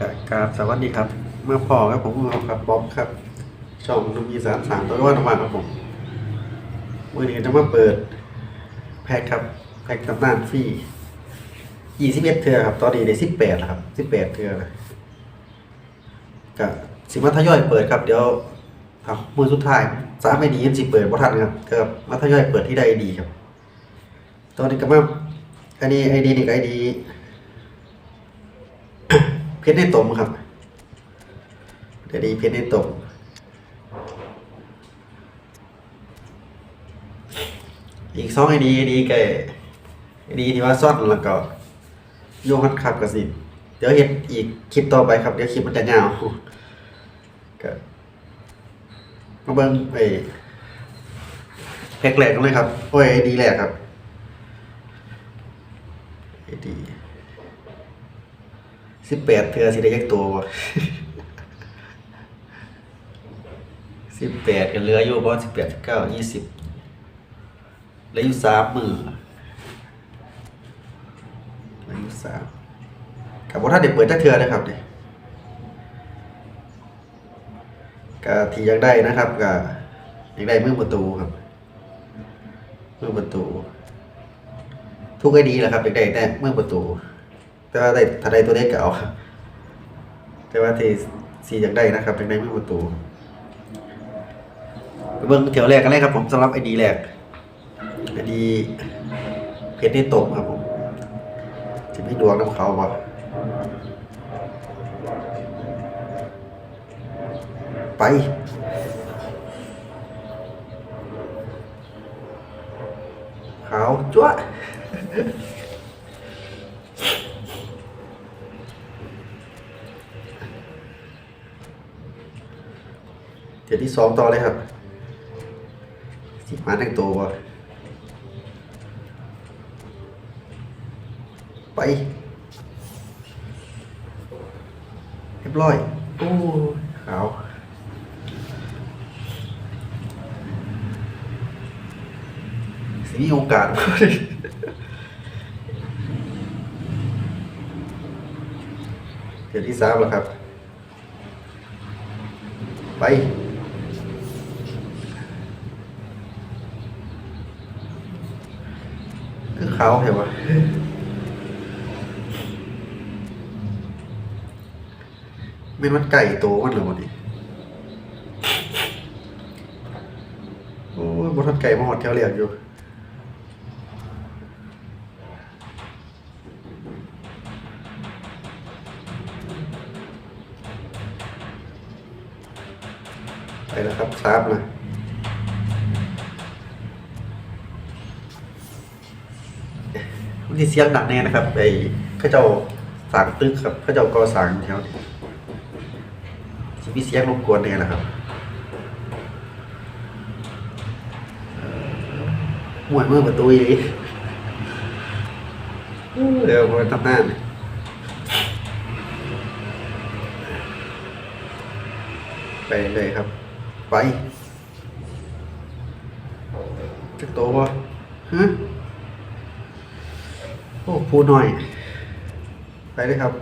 กราบสวัสดีครับ เมื่อพอครับผมครับบ๊อบครับช่องนุ่มีสานสามตัวว่าธรรมครับผมวันนี้จะมาเปิด แพ็คครับ แพ็คตำนานฟรียี่สิบเอ็ดเทือครับ ตอนนี้ได้สิบแปดครับสิบแปดเทือเลยก็สิมาทยอยเปิดครับ เดี๋ยวครับมือสุดท้ายสามไอดียังสิเปิดบ่ทันครับก็มาทยอยเปิดที่ได้ไอดีครับ ตอนนี้ก็มาอันนี้ไอดีนี่ไอดี เพชรในตมครับเดี๋ยวดีเพชรในตมอีกสองไอดีดีแกไอดีที่ว่าซ่อนแล้วก็โยฮัดขับกับสิเดี๋ยวเห็นอีกคลิปต่อไปครับ เดี๋ยวคลิปมันจะยาวก็มาเบิ้งไอแพ็กแรกกันเลยครับ โอ้ยไอดีแรกครับไอดี สิบแปดเทือสิได้ยักตัวบ่สิบแปดกันเหลืออยู่ประมาณสิบแปดสิบเก้ายี่สิบเหลืออยู่สามมือเหลืออยู่สามกับว่าถ้าเด็กเปิดจักเทือนะครับเนี่ยก็ที่อยากได้นะครับก็อยากได้มือประตูครับมือประตู ทุกไอดีแหละครับอยากได้แต่มือประตู แต่ว่าได้ถ้าได้ตัวเล็กก็เอาครับ แต่ว่าที่สีอยากได้นะครับอยากได้ไมือประตูไปเบิ้งเที่ยวแรกกันเลยครับผมสำหรับไอดีแรกไอดีเพชรนี่ตกครับผมจะไมีดวงน้ำเขาบ่ไปขาวจ้ว เดี๋ยวที่สองต่อเลยครับ สิมาแต่งตัวบ่ไปเรียบร้อย โอ้ขาวสิมีโอกาสเดี๋ยวที่สามแล้วครับไป คือ เขาเห็นปะเป็นมันไก่โตมันเหรือวะนี่โอ้ยบทันไก่มาหอดแถวเรียกอยู่ไปแล้วครับทราบนะ มันที่เสียงดังแน่นะครับไอ้ข้าเจ้าสางตึกครับข้าเจ้าก่อสางแถวนี้สิมีเสียงรบกวนแน่นะครับหมวนเมื่อประตูอีเดี๋ยวมาทำหน้าน่ยไปเลยครับ ไปจะโตวะฮะ โอ้พูดหน่อย ไปเลยครับ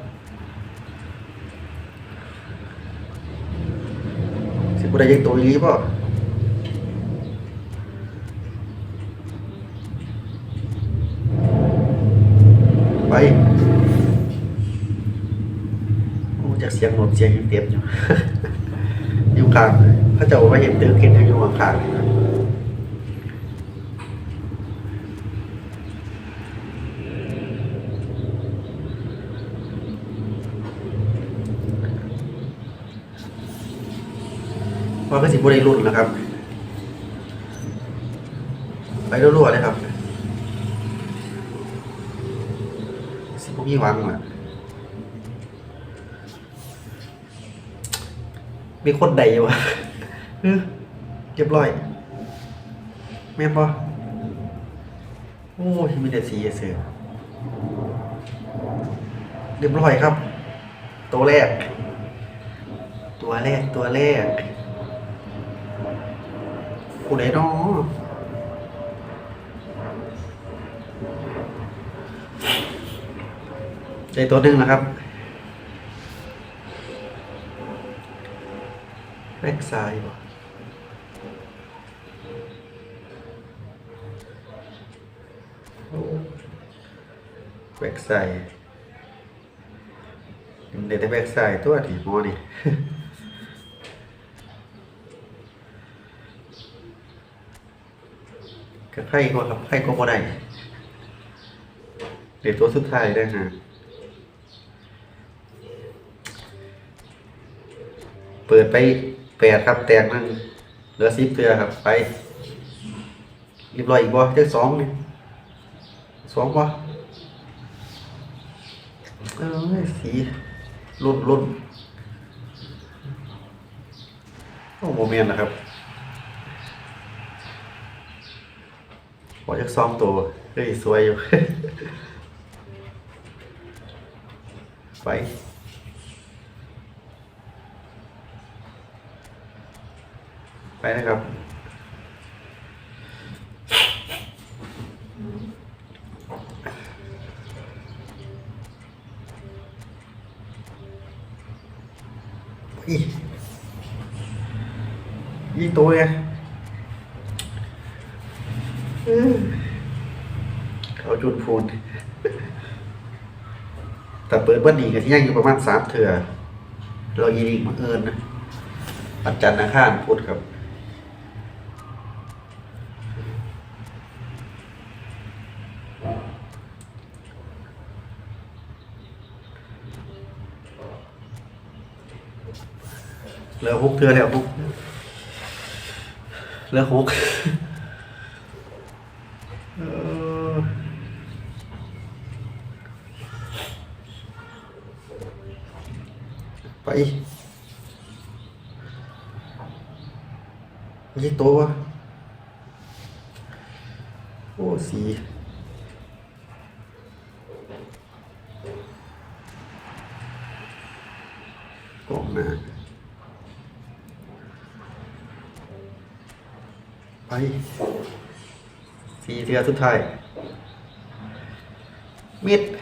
สิบุได้ยังตอีหลีป่ะไปโอ้จากเสียงรถเสียงยังเต็มอยู่ อยู่กลางเขาจะเอาไว้เห็นตึกเห็นอยู่ข้างๆนี่นะเพราะก็สิบได้รุ่นนะครับ ไปรัวๆเลยครับ สิบมีหวังแหละมีคนใดอยู่วะเออเรียบร้อยแม่นปะโอ้ยมีแต่สีเสือเรียบร้อยครับ ตัวแรก ตัวแรกตัวแรก ผู้ใดดองในตัวหนึ่งนะครับแบกซ้ายบ่แบกซ้ายเดี๋ยวแต่แบกซ้ายตัวที่โมนี่ ก็ไพ่ก็ครับไพ่ก็บ่ได้เดี๋ยวตัวสุดท้ายได้ฮะเปิดไปแปดครับ แตกนั่งเหลือสิบเตือครับ ไปเรียบร้อยอีกบ่เจ้าสองนี่สองบ่เออสีรุ่นรุ่นโอ้โมเมนต์นะครับ ขอจักซ้อมตัวเฮ้ยสวยอยู่ ไปไปนะครับอีอีตัวไง เขาจุดพูนแต่เปิดบ้านดีกันที่ยังอยู่ประมาณสามเถื่อเรายีริกมาเอิญนะปัจจันทร์อาคาพุธครับเหลือหกเถื่อแล้วหกเหลือหก เออไป ยี่ตัววะโอ้สีกล่องหน้าไปสีเทือสุดท้ายมิด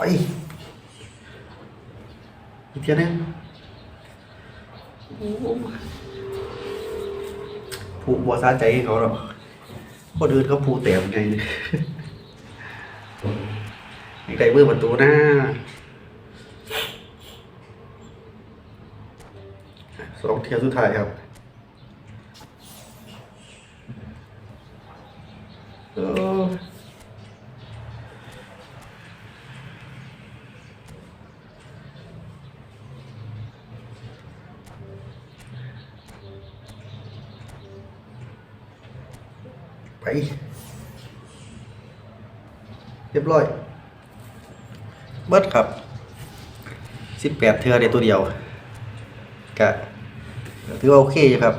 ไปอีกเทียหนึงโอ้ผูกบัวซาใจให้เขาหรอกคนอื่นเขาผูกแต้มไงอีกได้เบื่อประตูหน้าสองเทียร์สุดท้ายครับเออไป เรียบร้อย เบิดครับสิบแปดเทือในตัวเดียวกะถือว่าโอเคอยู่ครับ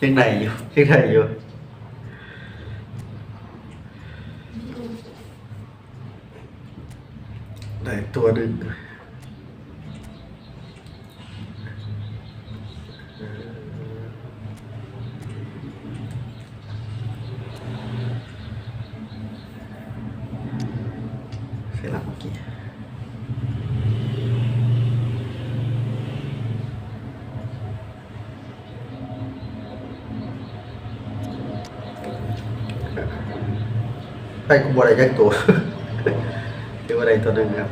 ยังไหนอยู่ยังไหนอยู่ได้ตัวหนึ่งเสร็จแล้วเมื่อกี้ ไปกูบอะไรยักตัวเรียกว่าอะไรตัวหนึ่งครับ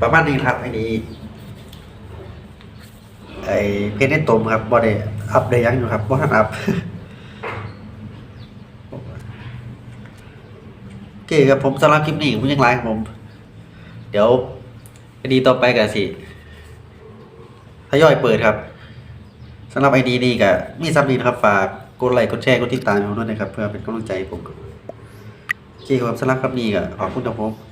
ประมาณนี้ครับไอ้นี้ไอ้เพจในตมครับบ่ได้ อัพได้ยังอยู่ครับบ่ทันอัพโอเคครับผมสำหรับคลิปนี้ผมยังไลฟ์ผม เดี๋ยวไอดีต่อไปกันสิทยอยเปิดครับสำหรับไอดีนี่ก็มีซับนี้นะครับฝากกดไลค์กดแชร์กดติดตามผมด้วยนะครับ เพื่อเป็นกำลังใจให้ผมโอเคครับสำหรับคลิปนี้ก็ขอบคุณครับผม